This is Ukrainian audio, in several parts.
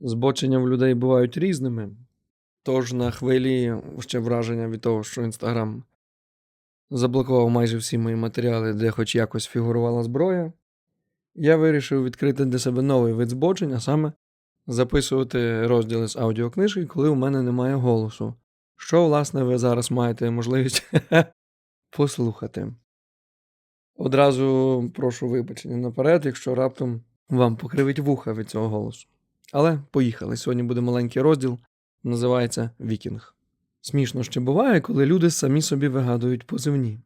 Збочення в людей бувають різними. Тож на хвилі ще враження від того, що Інстаграм заблокував майже всі мої матеріали, де хоч якось фігурувала зброя, я вирішив відкрити для себе новий вид збочень, а саме записувати розділи з аудіокнижки, коли у мене немає голосу. Що, власне, ви зараз маєте можливість послухати. Одразу прошу вибачення наперед, якщо раптом вам покривить вуха від цього голосу. Але поїхали. Сьогодні буде маленький розділ, називається Вікінг. Смішно ще буває, коли люди самі собі вигадують позивні.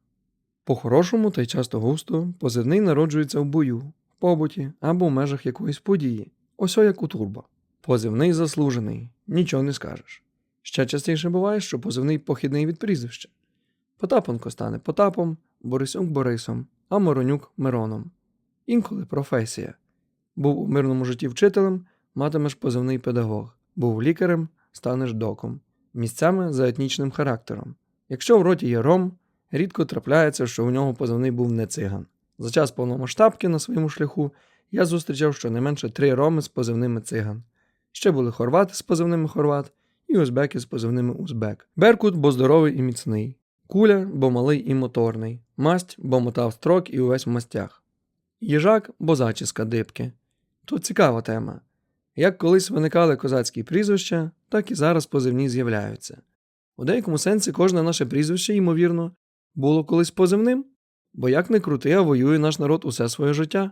По-хорошому та й часто густо позивний народжується в бою, в побуті або в межах якоїсь події. Ось як у турбо. Позивний заслужений, нічого не скажеш. Ще частіше буває, що позивний похідний від прізвища. Потапенко стане Потапом, Борисюк Борисом, а Моронюк Мироном. Інколи професія. Був у мирному житті вчителем, матимеш позивний педагог. Був лікарем, станеш доком. Місцями за етнічним характером. Якщо в роті є ром, рідко трапляється, що у нього позивний був не циган. За час повномасштабки на своєму шляху я зустрічав щонайменше три роми з позивними циган. Ще були хорвати з позивними хорват і узбеки з позивними узбек. Беркут, бо здоровий і міцний. Куля, бо малий і моторний. Масть, бо мотав строк і увесь в мастях. Їжак, бо зачіска дибки. Тут цікава тема. Як колись виникали козацькі прізвища, так і зараз позивні з'являються. У деякому сенсі кожне наше прізвище, ймовірно, було колись позивним, бо як не крути, а воює наш народ усе своє життя,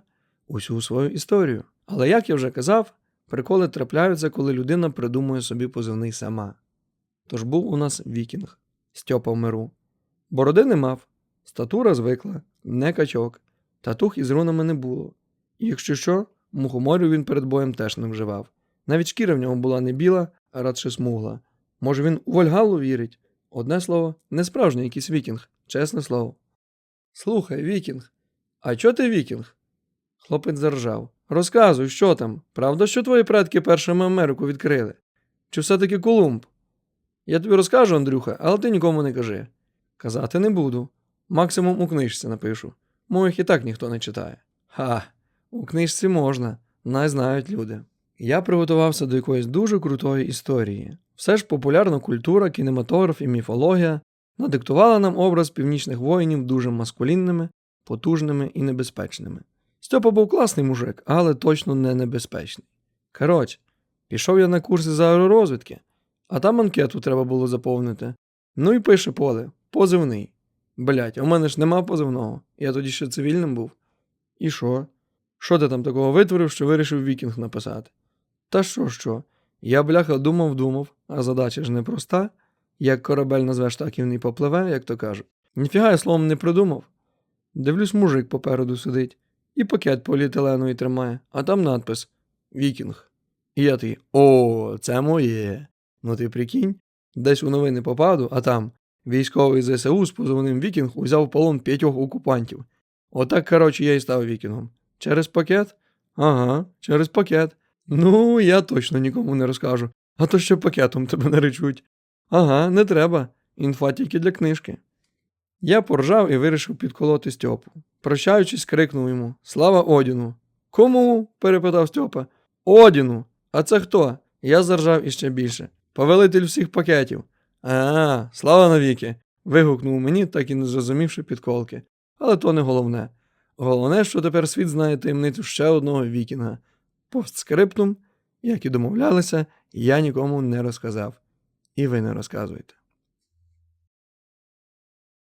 усю свою історію. Але як я вже казав, приколи трапляються, коли людина придумує собі позивний сама. Тож був у нас вікінг, Стьопа в миру. Бороди не мав, статура звикла, не качок, татух із рунами не було. І якщо що, мухоморю він перед боєм теж не вживав. Навіть шкіра в нього була не біла, а радше смугла. Може, він у Вальгалу вірить? Одне слово, не справжній якийсь вікінг, чесне слово. Слухай, вікінг, а чо ти вікінг? Хлопець заржав. Розказуй, що там? Правда, що твої предки першими Америку відкрили? Чи все-таки Колумб? Я тобі розкажу, Андрюха, але ти нікому не кажи. Казати не буду. Максимум у книжці напишу. Моїх і так ніхто не читає. Ха, у книжці можна, най знають люди. Я приготувався до якоїсь дуже крутої історії. Все ж популярна культура, кінематограф і міфологія надиктувала нам образ північних воїнів дуже маскулінними, потужними і небезпечними. Стьопа був класний мужик, але точно не небезпечний. Коротше, пішов я на курси з аеророзвідки, а там анкету треба було заповнити. Ну і пише поле, позивний. Блять, у мене ж нема позивного. Я тоді ще цивільним був. І що? Що ти там такого витворив, що вирішив вікінг написати? Та що, що? Я, бляха, думав, думав, а задача ж непроста. Як корабель назвеш, так і в ній попливе, як то кажуть. Ніфіга я словом не придумав. Дивлюсь, мужик попереду сидить, і пакет поліетиленовий тримає, а там надпис Вікінг. І я такий, о, це моє. Ну ти прикинь, десь у новини попаду, а там військовий ЗСУ з позовним Вікінг узяв полон п'ятьох окупантів. Отак, коротше, я і став вікінгом. Через пакет? Ага, через пакет. Ну, я точно нікому не розкажу, а то ще пакетом тебе наречуть. Ага, не треба. Інфа тільки для книжки. Я поржав і вирішив підколоти Стьопу. Прощаючись, крикнув йому Слава Одіну. Кому? перепитав Стьопа. Одіну. А це хто? Я заржав іще більше. Повелитель всіх пакетів. А, слава навіки. вигукнув мені, так і не зрозумівши підколки. Але то не головне. Головне, що тепер світ знає таємницю ще одного вікінга. Постскриптум, як і домовлялися, я нікому не розказав. І ви не розказуєте.